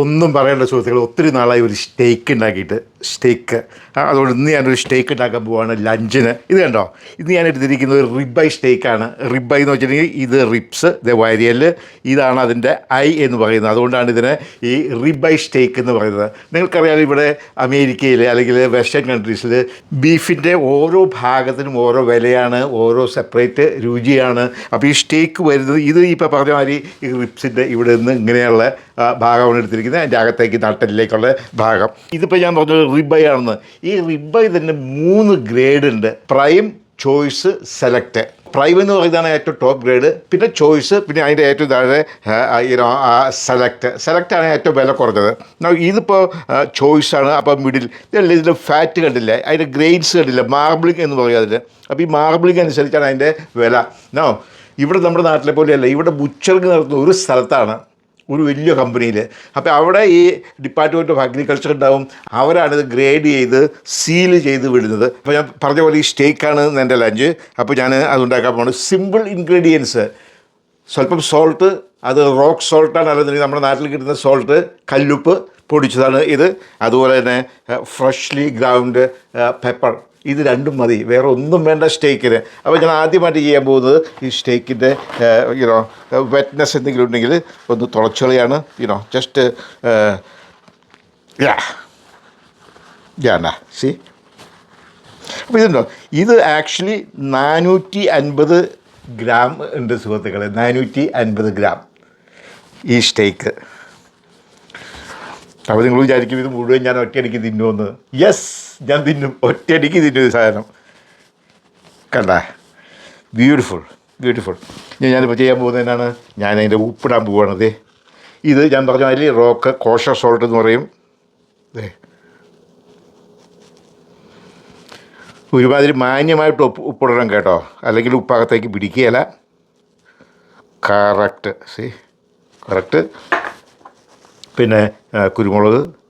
ഒന്നും പറയേണ്ട ചോദ്യങ്ങൾ ഒത്തിരി നാളായി ഒരു സ്റ്റേക്ക് ഉണ്ടാക്കിയിട്ട് സ്റ്റേക്ക് അതുകൊണ്ട് ഇന്ന് ഞാനൊരു സ്റ്റേക്ക് ഉണ്ടാക്കാൻ പോവാണ് ലഞ്ചിന് ഇത് കണ്ടോ? ഇന്ന് ഞാൻ എടുത്തിരിക്കുന്നത് റിബൈ സ്റ്റേക്കാണ് റിബൈ എന്ന് വെച്ചിട്ടുണ്ടെങ്കിൽ ഇത് റിബ്സ് ഇത് വരിയൽ ഇതാണ് അതിന്റെ ഐ എന്ന് പറയുന്നത്. അതുകൊണ്ടാണ് ഇതിനെ ഈ റിബൈ സ്റ്റേക്ക് എന്ന് പറയുന്നത്. നിങ്ങൾക്കറിയാം ഇവിടെ അമേരിക്കയിൽ അല്ലെങ്കിൽ വെസ്റ്റേൺ കൺട്രീസിൽ ബീഫിന്റെ ഓരോ ഭാഗത്തിനും ഓരോ വിലയാണ് ഓരോ സെപ്പറേറ്റ് രുചിയാണ്. അപ്പോൾ ഈ സ്റ്റേക്ക് വരുന്നത് ഇത് ഇപ്പോൾ പറഞ്ഞ മാതിരി ഈ റിബ്സിന്റെ ഇവിടെ നിന്ന് ഇങ്ങനെയുള്ള ഭാഗമാണ് എടുത്തിരിക്കുന്നത്. അതിന്റെ അകത്തേക്ക് നട്ടലിലേക്കുള്ള ഭാഗം. ഇതിപ്പോൾ ഞാൻ പറഞ്ഞത് റിബൈ ആണെന്ന്. ഈ റിബൈ തന്നെ മൂന്ന് ഗ്രേഡ് ഉണ്ട്. പ്രൈം ചോയ്സ് സെലക്ട് പ്രൈം എന്ന് പറയുന്നതാണ് ഏറ്റവും ടോപ്പ് ഗ്രേഡ് പിന്നെ ചോയ്സ് പിന്നെ അതിന്റെ ഏറ്റവും താഴെ സെലക്ട് സെലക്ട് സെലക്റ്റാണ് ഏറ്റവും വില കുറഞ്ഞത്. ഇതിപ്പോൾ ചോയ്സാണ് അപ്പോൾ മിഡിൽ ഇതല്ല ഇതിന്റെ ഫാറ്റ് കണ്ടില്ല? അതിന്റെ ഗ്രെയിൻസ് കണ്ടില്ല? മാർബിളിംഗ് എന്ന് പറയും അതിന്. അപ്പോൾ ഈ മാർബിളിംഗ് അനുസരിച്ചാണ് അതിന്റെ വില. നോ ഇവിടെ നമ്മുടെ നാട്ടിലെ പോലെയല്ല. ഇവിടെ ബുച്ചറിങ് നടത്തുന്ന ഒരു സ്ഥലത്താണ് ഒരു വലിയ കമ്പനിയിൽ അപ്പോൾ അവിടെ ഈ ഡിപ്പാർട്ട്മെന്റ് ഓഫ് അഗ്രികൾച്ചർ ഉണ്ടാവും. അവരാണിത് ഗ്രേഡ് ചെയ്ത് സീൽ ചെയ്ത് വിടുന്നത്. അപ്പോൾ ഞാൻ പറഞ്ഞ പോലെ ഈ സ്റ്റേക്കാണ് എന്റെ ലഞ്ച് അപ്പോൾ ഞാൻ അത് ഉണ്ടാക്കാൻ പോകുന്നത് സിമ്പിൾ ഇൻഗ്രീഡിയൻസ് സ്വല്പം സോൾട്ട് അത് റോക്ക് സോൾട്ടാണ് അല്ലെന്നുണ്ടെങ്കിൽ നമ്മുടെ നാട്ടിൽ കിട്ടുന്ന സോൾട്ട് കല്ലുപ്പ് പൊടിച്ചതാണ് ഇത്. അതുപോലെ തന്നെ ഫ്രഷ്ലി ഗ്രൗണ്ട് പെപ്പർ ഇത് രണ്ടും മതി. വേറെ ഒന്നും വേണ്ട സ്റ്റേക്കിന്. അപ്പോൾ ഞാൻ ആദ്യമായിട്ട് ചെയ്യാൻ പോകുന്നത് ഈ സ്റ്റേക്കിന്റെ യുനോ വെറ്റ്നസ് എന്തെങ്കിലും ഉണ്ടെങ്കിൽ ഒന്ന് തുളച്ചുകളിയാണ്. യുനോ ജസ്റ്റ് യാണ്ടാ സി അപ്പോൾ ഇതുണ്ടോ? ഇത് ആക്ച്വലി നാനൂറ്റി അൻപത് ഗ്രാം ഉണ്ട് സുഹൃത്തുക്കളെ. നാനൂറ്റി അൻപത് ഗ്രാം ഈ സ്റ്റേക്ക്. അപ്പോൾ നിങ്ങൾ വിചാരിക്കും ഇത് മുഴുവൻ ഞാൻ ഒറ്റയടിക്ക് തിന്നുമെന്ന് യെസ് ഞാൻ തിന്നും. ഒറ്റയടിക്ക് തിന്നും സാധനം. കണ്ട? ബ്യൂട്ടിഫുൾ ബ്യൂട്ടിഫുൾ ഇനി ഞാനിപ്പോൾ ചെയ്യാൻ പോകുന്നതിനാണ് ഞാൻ അതിന്റെ ഉപ്പിടാൻ പോവുകയാണത് ഇത് ഞാൻ പറഞ്ഞ മാതിരി റോക്ക് കോഷ സോൾട്ട് എന്ന് പറയും. അതെ ഒരുമാതിരി മാന്യമായിട്ട് ഉപ്പ് ഉപ്പിടണം കേട്ടോ. അല്ലെങ്കിൽ ഉപ്പകത്തേക്ക് പിടിക്കുകയല്ല. കറക്റ്റ് സി കറക്റ്റ് പിന്നെ കുരുമുളക്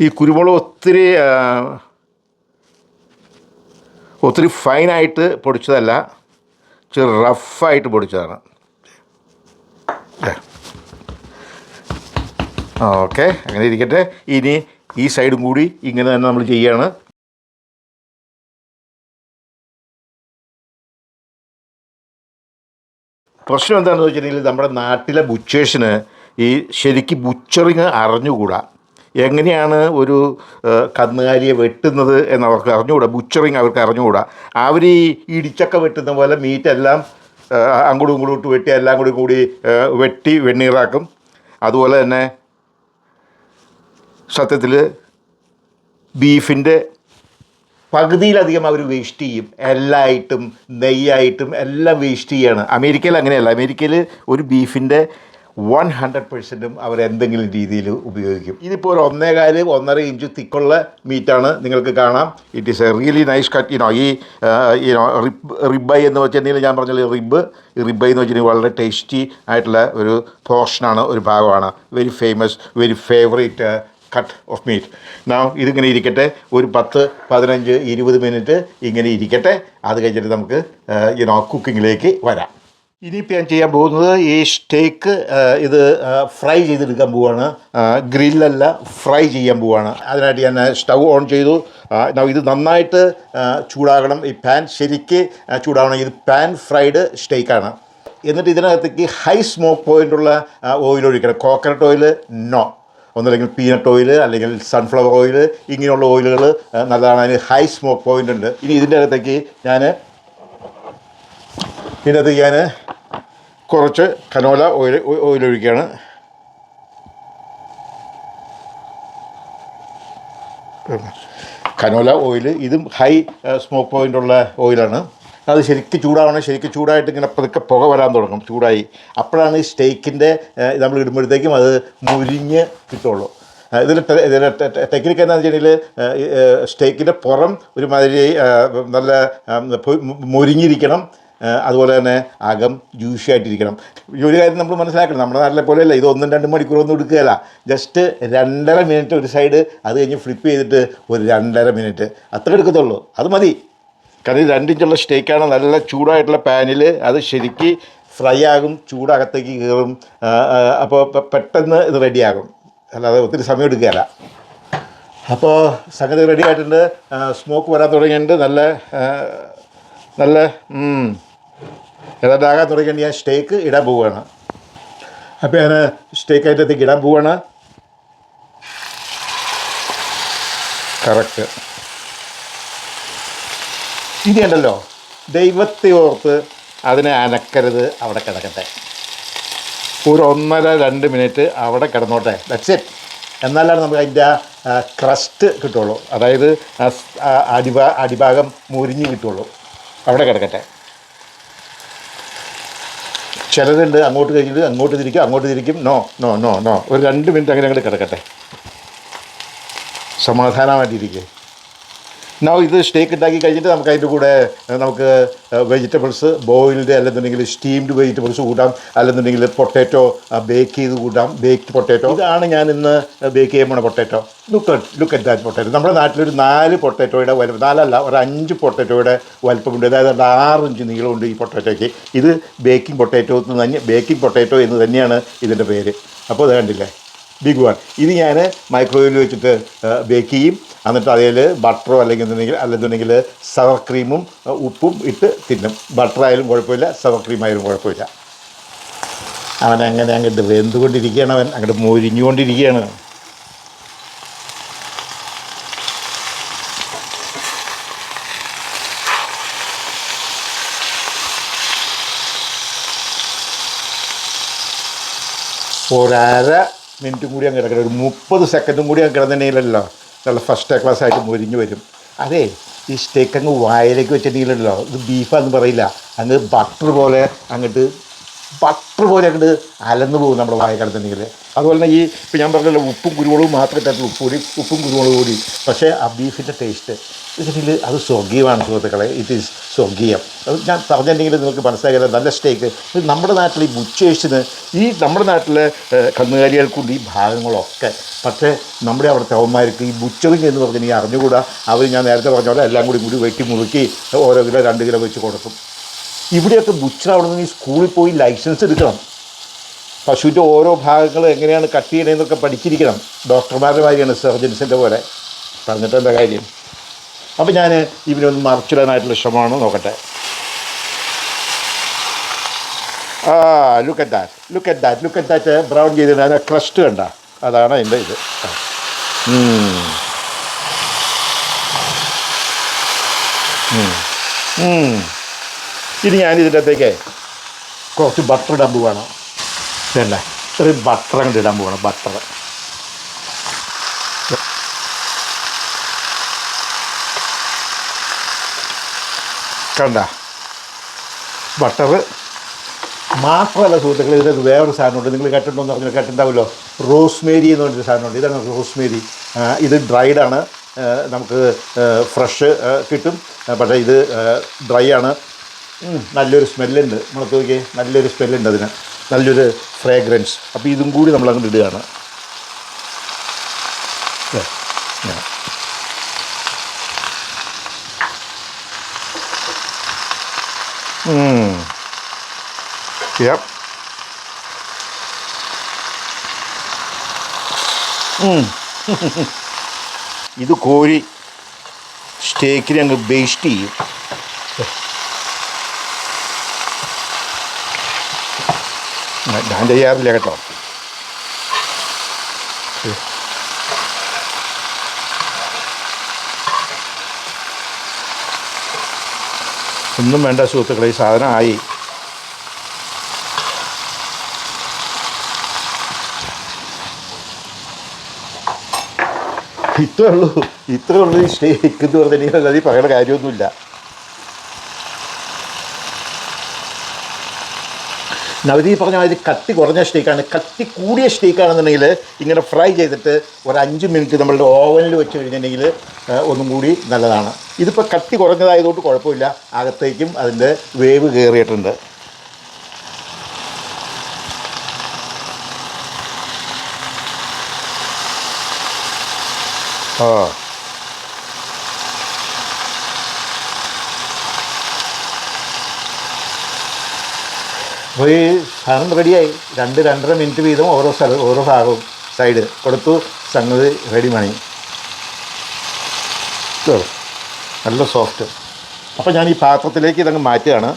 ഈ കുരുമുളക് ഒത്തിരി ഒത്തിരി ഫൈനായിട്ട് പൊടിച്ചതല്ല ഇച്ചിരി റഫായിട്ട് പൊടിച്ചതാണ്. ഓക്കെ അങ്ങനെ ഇരിക്കട്ടെ. ഇനി ഈ സൈഡും കൂടി ഇങ്ങനെ തന്നെ നമ്മൾ ചെയ്യാണ്. പ്രശ്നം എന്താണെന്ന് വെച്ചിട്ടുണ്ടെങ്കിൽ നമ്മുടെ നാട്ടിലെ ബുച്ചേഴ്സിന് ഈ ശരിക്ക് ബുച്ചറിങ് അറിഞ്ഞുകൂടാ. എങ്ങനെയാണ് ഒരു കന്നുകാലിയെ വെട്ടുന്നത് എന്ന് അവർക്ക് അറിഞ്ഞുകൂടാ? ബുച്ചറിങ് അവർക്ക് അറിഞ്ഞുകൂടാ? അവർ ഈ ഇടിച്ചക്ക വെട്ടുന്ന പോലെ മീറ്റെല്ലാം അങ്ങോട്ടും ഇങ്ങോട്ടും വെട്ടി എല്ലാം കൂടി കൂടി വെട്ടി വെണ്ണീറാക്കും. അതുപോലെ തന്നെ സത്യത്തിൽ ബീഫിന്റെ പകുതിയിലധികം അവർ വേസ്റ്റ് ചെയ്യും. എല്ലായിട്ടും നെയ്യായിട്ടും എല്ലാം വേസ്റ്റ് ചെയ്യാണ്. അമേരിക്കയിൽ അങ്ങനെയല്ല. അമേരിക്കയിൽ ഒരു ബീഫിന്റെ വൺ ഹൺഡ്രഡ് പെർസെന്റും അവർ എന്തെങ്കിലും രീതിയിൽ ഉപയോഗിക്കും. ഇതിപ്പോൾ ഒരു ഒന്നേകാൽ ഒന്നര ഇഞ്ച് തിക്കുള്ള മീറ്റാണ് നിങ്ങൾക്ക് കാണാം. It is a really nice cut you know ഈ ഇനോ റിബ് റിബൈ എന്ന് വെച്ചിട്ടുണ്ടെങ്കിൽ ഞാൻ പറഞ്ഞ റിബ് റിബൈ എന്ന് വെച്ചിട്ടുണ്ടെങ്കിൽ വളരെ ടേസ്റ്റി ആയിട്ടുള്ള ഒരു പോർഷനാണ് ഒരു ഭാഗമാണ്. Very famous very favourite cut of meat നാം ഇതിങ്ങനെ ഇരിക്കട്ടെ. ഒരു പത്ത് പതിനഞ്ച് ഇരുപത് മിനിറ്റ് ഇങ്ങനെ ഇരിക്കട്ടെ. അത് കഴിഞ്ഞിട്ട് നമുക്ക് ഇനോ കുക്കിങ്ങിലേക്ക് വരാം. ഇനിയിപ്പോൾ ഞാൻ ചെയ്യാൻ പോകുന്നത് ഈ സ്റ്റേക്ക് ഇത് ഫ്രൈ ചെയ്തെടുക്കാൻ പോവാണ്. ഗ്രില്ലല്ല ഫ്രൈ ചെയ്യാൻ പോവാണ്. അതിനായിട്ട് ഞാൻ സ്റ്റൗ ഓൺ ചെയ്തു. ഇത് നന്നായിട്ട് ചൂടാകണം. ഈ പാൻ ശരിക്ക് ചൂടാകണം ഇത് പാൻ ഫ്രൈഡ് സ്റ്റേക്കാണ് എന്നിട്ട് ഇതിനകത്തേക്ക് ഹൈ സ്മോക്ക് പോയിന്റുള്ള ഓയിൽ ഒഴിക്കണം. കോക്കനട്ട് ഓയിൽ നോ ഒന്നല്ലെങ്കിൽ പീനട്ട് ഓയിൽ അല്ലെങ്കിൽ സൺഫ്ലവർ ഓയിൽ ഇങ്ങനെയുള്ള ഓയിലുകൾ നല്ലതാണ്. അതിന് ഹൈ സ്മോക്ക് പോയിന്റ് ഉണ്ട്. ഇനി ഇതിന്റെ അകത്തേക്ക് ഞാൻ ഇതിനകത്ത് ഞാൻ കുറച്ച് കനോല ഓയിൽ ഒഴിക്കുകയാണ് കനോല ഓയിൽ ഇതും ഹൈ സ്മോക്ക് പോയിന്റ് ഉള്ള ഓയിലാണ് അത് ശരിക്കും ചൂടാവണം. ശരിക്കും ചൂടായിട്ട് ഇങ്ങനെ പതുക്കെ പുക വരാൻ തുടങ്ങും ചൂടായി. അപ്പോഴാണ് ഈ സ്റ്റേക്കിന്റെ നമ്മൾ ഇടുമ്പോഴത്തേക്കും അത് മുരിഞ്ഞ് കിട്ടുള്ളൂ. ഇതിൽ ഇതിന്റെ ടെക്നിക്ക് എന്താണെന്ന് വെച്ചിട്ടുണ്ടെങ്കിൽ സ്റ്റേക്കിന്റെ പുറം ഒരുമാതിരി നല്ല മുരിഞ്ഞിരിക്കണം. അതുപോലെ തന്നെ അകം ജ്യൂഷിയായിട്ടിരിക്കണം ഈ ഒരു കാര്യം നമ്മൾ മനസ്സിലാക്കണം. നമ്മുടെ നാട്ടിലെ പോലെയല്ല. ഇത് ഒന്നും രണ്ടും മണിക്കൂറൊന്നും എടുക്കുകയല്ല. ജസ്റ്റ് രണ്ടര മിനിറ്റ് ഒരു സൈഡ് അത് കഴിഞ്ഞ് ഫ്ലിപ്പ് ചെയ്തിട്ട് ഒരു രണ്ടര മിനിറ്റ് അത്ര എടുക്കത്തുള്ളൂ. അത് മതി. കാരണം രണ്ടിഞ്ചുള്ള സ്റ്റേക്കാണ് നല്ല ചൂടായിട്ടുള്ള പാനിൽ അത് ശരിക്ക് ഫ്രൈ ആകും ചൂടകത്തേക്ക് കയറും. അപ്പോൾ പെട്ടെന്ന് ഇത് റെഡിയാകും അല്ലാതെ ഒത്തിരി സമയം എടുക്കുകയല്ല. അപ്പോൾ സംഗതി റെഡി ആയിട്ടുണ്ട്. സ്മോക്ക് വരാൻ തുടങ്ങിയിട്ടുണ്ട്. നല്ല നല്ല ഏതാണ്ട് ആകാൻ തുടങ്ങിയിട്ട് ഞാൻ സ്റ്റേക്ക് ഇടാൻ പോവുകയാണ്. അപ്പോൾ ഞാൻ സ്റ്റേക്ക് അതിന്റെത്തേക്ക് ഇടാൻ പോവുകയാണ്. കറക്റ്റ്. ഇനി ഉണ്ടല്ലോ ദൈവത്തെ ഓർത്ത് അതിനെ അനക്കരുത് അവിടെ കിടക്കട്ടെ. ഒരു ഒന്നര രണ്ട് മിനിറ്റ് അവിടെ കിടന്നോട്ടെ. ദറ്റ്സ് ഇറ്റ് എന്നാലാണ് നമുക്ക് അതിന്റെ ആ ക്രസ്റ്റ് കിട്ടുള്ളൂ. അതായത് അടിഭാ അടിഭാഗം മുരിഞ്ഞ് കിട്ടുള്ളൂ. അവിടെ കിടക്കട്ടെ. ചിലതുണ്ട് അങ്ങോട്ട് കഴിഞ്ഞിട്ട് അങ്ങോട്ട് തിരിക്കും അങ്ങോട്ട് തിരിക്കും. No no no no. ഒരു രണ്ട് മിനിറ്റ് അങ്ങനെ അങ്ങോട്ട് കിടക്കട്ടെ. സമാധാനമായിട്ടിരിക്കുക നോ ഇത് സ്റ്റേക്ക് ഉണ്ടാക്കി കഴിഞ്ഞിട്ട് നമുക്ക് അതിന്റെ കൂടെ നമുക്ക് വെജിറ്റബിൾസ് ബോയിൽഡ് അല്ലെന്നുണ്ടെങ്കിൽ സ്റ്റീംഡ് വെജിറ്റബിൾസ് കൂട്ടാം. അല്ലെന്നുണ്ടെങ്കിൽ പൊട്ടാറ്റോ ബേക്ക് ചെയ്ത് കൂട്ടാം. ബേക്ക്ഡ് പൊട്ടാറ്റോ ഇതാണ് ഞാൻ ഇന്ന് ബേക്ക് ചെയ്യാൻ പോണ potato look look at that potato നമ്മുടെ നാട്ടിലൊരു നാല് പൊട്ടാറ്റോയുടെ വലുപ്പം നാലല്ല ഒരു അഞ്ച് പൊട്ടാറ്റോയുടെ വലുപ്പമുണ്ട്. അതായത് ഒരു ആറ് ഇഞ്ച് നീളമുണ്ട് ഈ പൊട്ടാറ്റോയ്ക്ക് ഇത് ബേക്കിംഗ് പൊട്ടാറ്റോ എന്ന് തന്നെ ബേക്കിംഗ് പൊട്ടാറ്റോ എന്ന് തന്നെയാണ് ഇതിന്റെ പേര്. അപ്പോൾ അത് കണ്ടില്ലേ? ബിഗ് വൺ ഇത് ഞാൻ മൈക്രോവേവിൽ വെച്ചിട്ട് ബേക്ക് ചെയ്യും. എന്നിട്ട് അതിൽ ബട്ടറോ അല്ലെങ്കിൽ എന്തെങ്കിലും അല്ലെന്നുണ്ടെങ്കിൽ സവർ ക്രീമും ഉപ്പും ഇട്ട് തിന്നും. ബട്ടറായാലും കുഴപ്പമില്ല സവർ ക്രീമായാലും കുഴപ്പമില്ല. അവൻ അങ്ങനെ അങ്ങോട്ട് വെന്തുകൊണ്ടിരിക്കുകയാണ് അവൻ. അങ്ങോട്ട് മൊരിഞ്ഞുകൊണ്ടിരിക്കുകയാണ്. ഒരര മിനിറ്റും കൂടി അങ്ങ് കിടക്കണം. ഒരു മുപ്പത് സെക്കൻഡും കൂടി അങ്ങ് കിടന്നിട്ടുണ്ടെങ്കിലല്ലോ നല്ല ഫസ്റ്റ് ക്ലാസ് ആയിട്ട് മുരിഞ്ഞ് വരും. അതെ ഈ സ്റ്റേക്ക് അങ്ങ് വായിലേക്ക് വെച്ചിട്ടുണ്ടെങ്കിലല്ലോ ഇത് ബീഫാന്ന് പറയില്ല. അങ്ങ് ബട്ടർ പോലെ അങ്ങോട്ട് ബട്ടർ പോലെ കണ്ട് അലന്നു പോകും നമ്മുടെ വായ കിടന്നിട്ടുണ്ടെങ്കിൽ അതുപോലെ തന്നെ ഈ ഇപ്പം ഞാൻ പറഞ്ഞല്ലോ ഉപ്പും കുരുമുളകും മാത്രമേ ഇട്ടാൽ ഉപ്പ് കൂടി ഉപ്പും കുരുമുളകും കൂടി. പക്ഷേ ആ ബീഫിന്റെ ടേസ്റ്റ് ഇതിൽ അത് സ്വർഗീയമാണ് സുഹൃത്തുക്കളെ. ഇറ്റ് ഈസ് സ്വർഗീയം അത് ഞാൻ പറഞ്ഞിട്ടുണ്ടെങ്കിൽ നിങ്ങൾക്ക് മനസ്സിലാക്കിയത് നല്ല സ്റ്റേക്ക് നമ്മുടെ നാട്ടിൽ ഈ ബുച്ചേഴ്സിന് ഈ നമ്മുടെ നാട്ടിലെ കന്നുകാലികൾക്കുണ്ട് ഈ ഭാഗങ്ങളൊക്കെ. പക്ഷേ നമ്മുടെ അവിടുത്തെ അവന്മാർക്ക് ഈ ബുച്ചറിങ് എന്ന് പറഞ്ഞാൽ ഈ അറിഞ്ഞുകൂടാ. അവർ ഞാൻ നേരത്തെ പറഞ്ഞ പോലെ എല്ലാം കൂടി കൂടി വെട്ടി മുറുക്കി ഓരോ കിലോ രണ്ട് കിലോ വെച്ച് കൊടുക്കും. ഇവിടെയൊക്കെ ഈ സ്കൂളിൽ പോയി ലൈസൻസ് എടുക്കണം. പശുവിന്റെ ഓരോ ഭാഗങ്ങൾ എങ്ങനെയാണ് കട്ട് ചെയ്യണമെന്നൊക്കെ പഠിച്ചിരിക്കണം. ഡോക്ടർമാരുടെ മാതിരിയാണ് സർജൻസിന്റെ പോലെ. പറഞ്ഞിട്ട് കാര്യം? അപ്പോൾ ഞാൻ ഇവനൊന്ന് മറച്ചിടാനായിട്ടുള്ള ശ്രമമാണ് നോക്കട്ടെ. ആ look at that look at that look at that brown ചെയ്തിട്ട് അതിന്റെ ക്രസ്റ്റ് കണ്ട. അതാണ് അതിന്റെ ഇത്. ആ. ഇനി ഞാൻ ഇതിന്റെ കുറച്ച് ബട്ടർ ഇടാൻ പോവാണ്. ഇതല്ലേ? ഒരു ബട്ടർ അങ്ങോട്ട് ഇടാൻ പോവാണ് ബട്ടർ കണ്ട? ബട്ടർ മാത്രമല്ല സുഹൃത്തുക്കളെ ഇതിനകത്ത് വേറൊരു സാധനമുണ്ട്. നിങ്ങൾ കേട്ടിട്ടുണ്ടോ എന്ന് കേട്ടിട്ടുണ്ടാവുമല്ലോ. റോസ്മേരി എന്ന് പറഞ്ഞൊരു സാധനമുണ്ട്. ഇതാണ് റോസ്മേരി ഇത് ഡ്രൈഡാണ് നമുക്ക് ഫ്രഷ് കിട്ടും. പക്ഷേ ഇത് ഡ്രൈ ആണ്. നല്ലൊരു സ്മെല്ലുണ്ട്. നമ്മൾ നോക്കിയേ നല്ലൊരു സ്മെല്ലുണ്ട് അതിന്. നല്ലൊരു ഫ്രേഗ്രൻസ് അപ്പോൾ ഇതും കൂടി നമ്മൾ അങ്ങോട്ട് ഇടുകയാണ്. ഇത് കോരി സ്റ്റേക്കിനെ അങ്ങ് ബേസ്റ്റ് ചെയ്യും. ഞാൻ ചെയ്യാറില്ല കേട്ടോ. ഒന്നും വേണ്ട സുഹൃത്തുക്കളെ ഈ സാധനം ആയി. ഇത്രേ ഉള്ളൂ. ഇത്രേ ഉള്ളൂ ഈ സ്റ്റേക്ക് എന്ന് പറഞ്ഞാൽ അല്ലാതെ പറയേണ്ട കാര്യമൊന്നുമില്ല. നവതി പറഞ്ഞ മാതിരി കട്ടി കുറഞ്ഞ സ്റ്റേക്കാണ് കട്ടി കൂടിയ സ്റ്റേക്കാണെന്നുണ്ടെങ്കിൽ ഇങ്ങനെ ഫ്രൈ ചെയ്തിട്ട് ഒരു അഞ്ച് മിനിറ്റ് നമ്മളുടെ ഓവനിൽ വെച്ച് കഴിഞ്ഞിട്ടുണ്ടെങ്കിൽ ഒന്നും കൂടി നല്ലതാണ്. ഇതിപ്പോൾ കട്ടി കുറഞ്ഞതായതുകൊണ്ട് കുഴപ്പമില്ല. അകത്തേക്കും അതിന്റെ വേവ് കയറിയിട്ടുണ്ട് ആ. അപ്പോൾ ഈ സാധനം റെഡിയായി. രണ്ട് രണ്ടര മിനിറ്റ് വീതം ഓരോ സ്ഥലം ഓരോ ഭാഗവും സൈഡ് കൊടുത്തു. സംഗതി റെഡി മണി. നല്ല സോഫ്റ്റ് അപ്പോൾ ഞാൻ ഈ പാത്രത്തിലേക്ക് ഇതങ്ങ് മാറ്റുകയാണ്.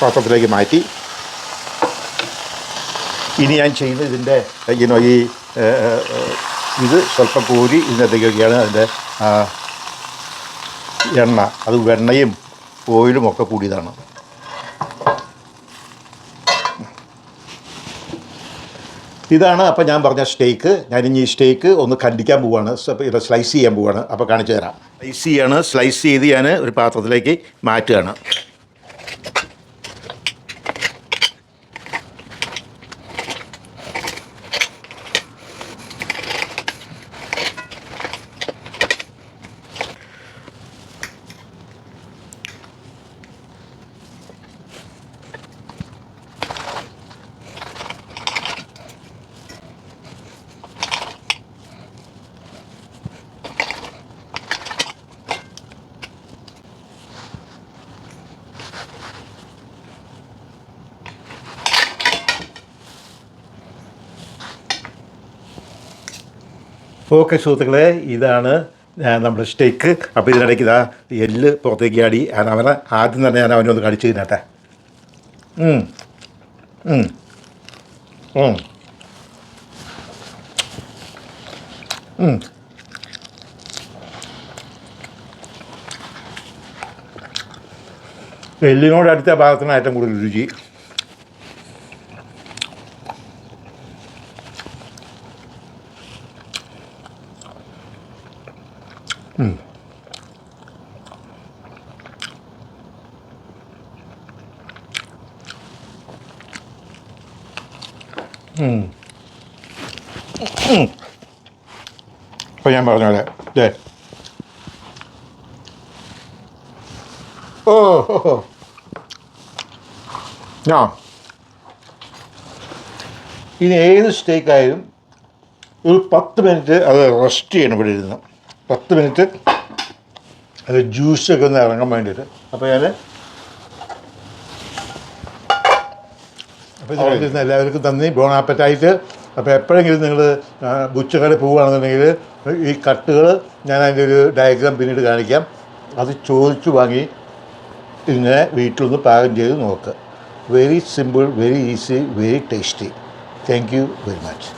പാത്രത്തിലേക്ക് മാറ്റി. ഇനി ഞാൻ ചെയ്യുന്ന ഇതിന്റെ ഇനോ ഈ ഇത് സ്വല്പം കൂരി ഇതിനകത്തേക്ക് വയ്ക്കുകയാണ്. അതിന്റെ എണ്ണ. അത് വെണ്ണയും ഓയിലും ഒക്കെ കൂടിയതാണ്. ഇതാണ് അപ്പോൾ ഞാൻ പറഞ്ഞ സ്റ്റേക്ക്. ഞാൻ ഇനി ഈ സ്റ്റേക്ക് ഒന്ന് കണ്ടിക്കാൻ പോവാണ്. ഇത് സ്ലൈസ് ചെയ്യാൻ പോവാണ്. അപ്പോൾ കാണിച്ചു തരാം. സ്ലൈസ് ചെയ്യാണ്. സ്ലൈസ് ചെയ്ത് ഞാൻ ഒരു പാത്രത്തിലേക്ക് മാറ്റുകയാണ്. ഓക്കെ സുഹൃത്തുക്കളെ ഇതാണ് നമ്മുടെ സ്റ്റേക്ക് അപ്പോൾ ഇതിനിടയ്ക്ക് ഇതാ എല്ല് പുറത്തേക്ക് ആടി. ഞാൻ അവനെ ആദ്യം തന്നെ ഞാൻ അവനൊന്ന് കടിച്ചു തിന്നട്ടെ. എല്ലിനോട് അടുത്ത ഭാഗത്തിനാണ് ഏറ്റവും കൂടുതൽ രുചി. അപ്പോൾ ഞാൻ പറഞ്ഞ പോലെ ദേ. ഓ. ആ ഇനി ഏത് സ്റ്റേക്കായാലും ഒരു പത്ത് മിനിറ്റ് അത് റെസ്റ്റ് ചെയ്യണം ഇവിടെ ഇരുന്ന്. പത്ത് മിനിറ്റ് അത് ജ്യൂസൊക്കെ ഒന്ന് ഇറങ്ങാൻ വേണ്ടിയിട്ട്. അപ്പോൾ ഞാൻ ഇതിരുന്ന എല്ലാവർക്കും നന്ദി ബോൺ ആപ്പറ്റായിട്ട് അപ്പോൾ എപ്പോഴെങ്കിലും നിങ്ങൾ ബുച്ചക്കട പോവുകയാണെന്നുണ്ടെങ്കിൽ ഈ കട്ടുകൾ ഞാൻ അതിന്റെ ഒരു ഡയഗ്രാം പിന്നീട് കാണിക്കാം. അത് ചോദിച്ചു വാങ്ങി ഇങ്ങനെ വീട്ടിലൊന്ന് പാകം ചെയ്ത് നോക്കുക very simple very easy very tasty thank you very much